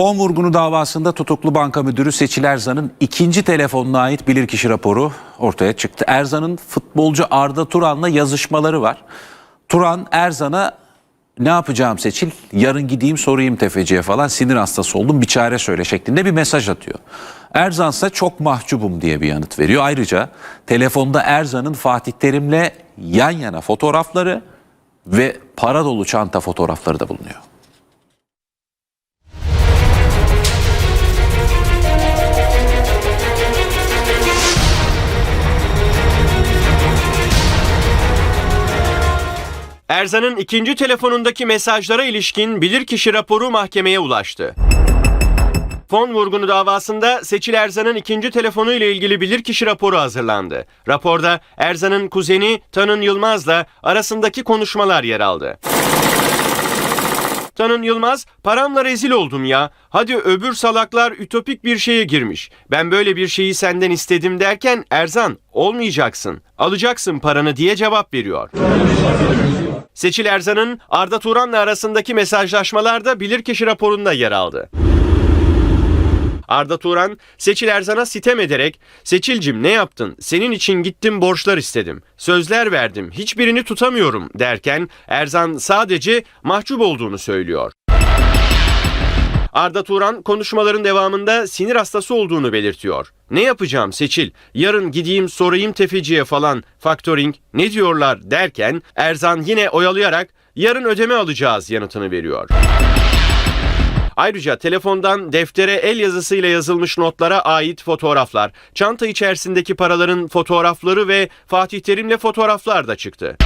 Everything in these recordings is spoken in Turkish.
Fon vurgunu davasında tutuklu banka müdürü Seçil Erzan'ın ikinci telefonuna ait bilirkişi raporu ortaya çıktı. Erzan'ın futbolcu Arda Turan'la yazışmaları var. Turan Erzan'a ne yapacağım Seçil? Yarın gideyim sorayım tefeciye falan sinir hastası oldum bir çare söyle şeklinde bir mesaj atıyor. Erzan ise çok mahcubum diye bir yanıt veriyor. Ayrıca telefonda Erzan'ın Fatih Terim'le yan yana fotoğrafları ve para dolu çanta fotoğrafları da bulunuyor. Erzan'ın ikinci telefonundaki mesajlara ilişkin bilirkişi raporu mahkemeye ulaştı. Fon vurgunu davasında Seçil Erzan'ın ikinci telefonu ile ilgili bilirkişi raporu hazırlandı. Raporda Erzan'ın kuzeni Tanın Yılmaz'la arasındaki konuşmalar yer aldı. Tanın Yılmaz, paramla rezil oldum ya. Hadi öbür salaklar ütopik bir şeye girmiş. Ben böyle bir şeyi senden istedim derken Erzan, olmayacaksın, alacaksın paranı diye cevap veriyor. Seçil Erzan'ın Arda Turan'la arasındaki mesajlaşmalar da bilirkişi raporunda yer aldı. Arda Turan, Seçil Erzan'a sitem ederek Seçilcim ne yaptın? Senin için gittim borçlar istedim. Sözler verdim. Hiçbirini tutamıyorum derken Erzan sadece mahcup olduğunu söylüyor. Arda Turan konuşmaların devamında sinir hastası olduğunu belirtiyor. Ne yapacağım Seçil? Yarın gideyim sorayım tefeciye falan. Factoring ne diyorlar derken Erzan yine oyalayarak yarın ödeme alacağız yanıtını veriyor. Ayrıca telefondan deftere el yazısıyla yazılmış notlara ait fotoğraflar, çanta içerisindeki paraların fotoğrafları ve Fatih Terim'le fotoğraflar da çıktı.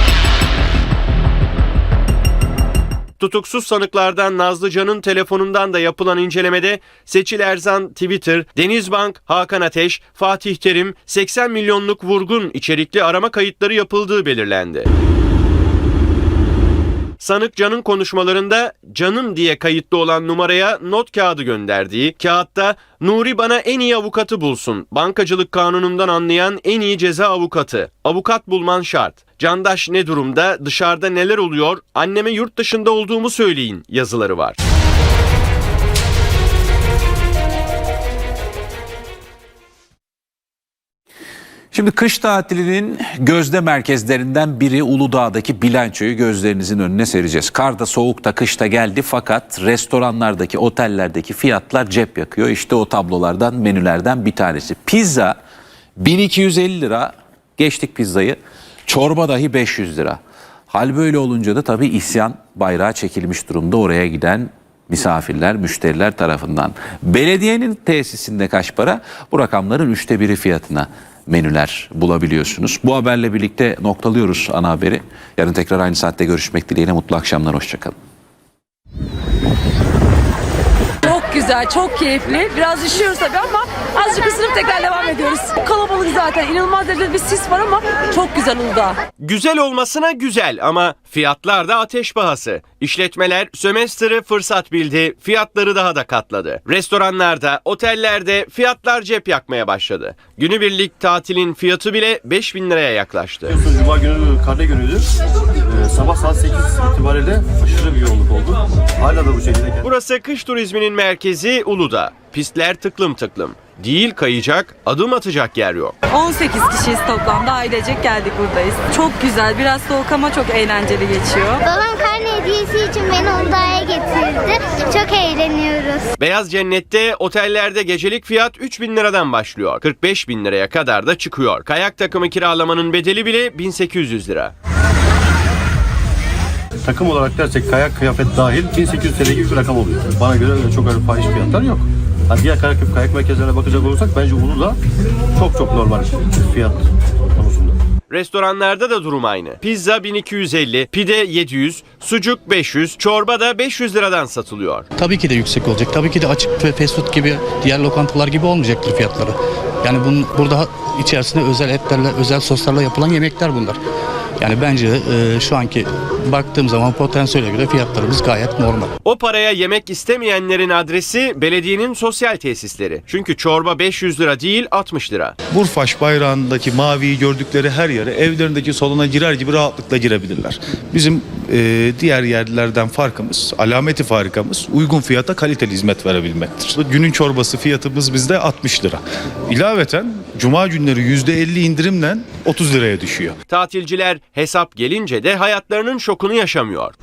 Tutuksuz sanıklardan Nazlıcan'ın telefonundan da yapılan incelemede Seçil Erzan Twitter, Denizbank, Hakan Ateş, Fatih Terim 80 milyonluk vurgun içerikli arama kayıtları yapıldığı belirlendi. Sanık Can'ın konuşmalarında Canım diye kayıtlı olan numaraya not kağıdı gönderdiği, kağıtta Nuri bana en iyi avukatı bulsun, bankacılık kanunundan anlayan en iyi ceza avukatı, avukat bulman şart. Candaş ne durumda, dışarıda neler oluyor, anneme yurt dışında olduğumu söyleyin yazıları var. Şimdi kış tatilinin gözde merkezlerinden biri Uludağ'daki bilançoyu gözlerinizin önüne sereceğiz. Karda soğukta kışta geldi fakat restoranlardaki otellerdeki fiyatlar cep yakıyor. İşte o tablolardan menülerden bir tanesi. Pizza 1250 lira geçtik pizzayı çorba dahi 500 lira. Hal böyle olunca da tabii isyan bayrağı çekilmiş durumda oraya giden misafirler, müşteriler tarafından. Belediyenin tesisinde kaç para? Bu rakamların üçte biri fiyatına menüler bulabiliyorsunuz. Bu haberle birlikte noktalıyoruz ana haberi. Yarın tekrar aynı saatte görüşmek dileğiyle mutlu akşamlar, hoşçakalın. Güzel, çok keyifli. Biraz üşüyoruz tabii ama azıcık ısınıp tekrar devam ediyoruz. Kalabalık zaten. inanılmaz derecede bir sis var ama çok güzel Uludağ. Güzel olmasına güzel ama fiyatlar da ateş pahası. İşletmeler sömestrı fırsat bildi, fiyatları daha da katladı. Restoranlarda, otellerde fiyatlar cep yakmaya başladı. Günübirlik tatilin fiyatı bile 5000 liraya yaklaştı. Biliyorsunuz Cuma günü karne günüydü. Ee, sabah saat 8 itibariyle aşırı bir yoğunluk oldu. Hala da bu şekilde. Burası kış turizminin merkezi Uludağ. Pistler tıklım tıklım. Değil kayacak, adım atacak yer yok. 18 kişiyiz toplamda. Ailecek geldik buradayız. Çok güzel. Biraz soğuk ama çok eğlenceli geçiyor. Babam karne hediyesi için beni Uludağ'a getirdi. Çok eğleniyoruz. Beyaz Cennet'te otellerde gecelik fiyat 3000 liradan başlıyor. 45 bin liraya kadar da çıkıyor. Kayak takımı kiralamanın bedeli bile 1800 lira. Takım olarak dersek kayak kıyafet dahil 1800 TL gibi bir rakam oluyor. Bana göre öyle çok öyle fahiş fiyatlar yok. Ha, diğer kayak, kayak merkezlerine bakacak olursak bence Uludağ çok çok normal fiyat konusunda. Restoranlarda da durum aynı. Pizza 1250, pide 700, sucuk 500, çorba da 500 liradan satılıyor. Tabii ki de yüksek olacak. Tabii ki de açık ve fast food gibi diğer lokantalar gibi olmayacaktır fiyatları. Yani bunun burada içerisinde özel etlerle, özel soslarla yapılan yemekler bunlar. Yani bence e, şu anki baktığım zaman potansiyele göre fiyatlarımız gayet normal. O paraya yemek istemeyenlerin adresi belediyenin sosyal tesisleri. Çünkü çorba 500 lira değil 60 lira. Burfaş bayrağındaki maviyi gördükleri her yere evlerindeki salona girer gibi rahatlıkla girebilirler. Bizim e, diğer yerlerden farkımız, alameti farikamız uygun fiyata kaliteli hizmet verebilmektir. Günün çorbası fiyatımız bizde 60 lira. İlaveten cuma günleri %50 indirimle 30 liraya düşüyor. Tatilciler hesap gelince de hayatlarının şokunu yaşamıyor.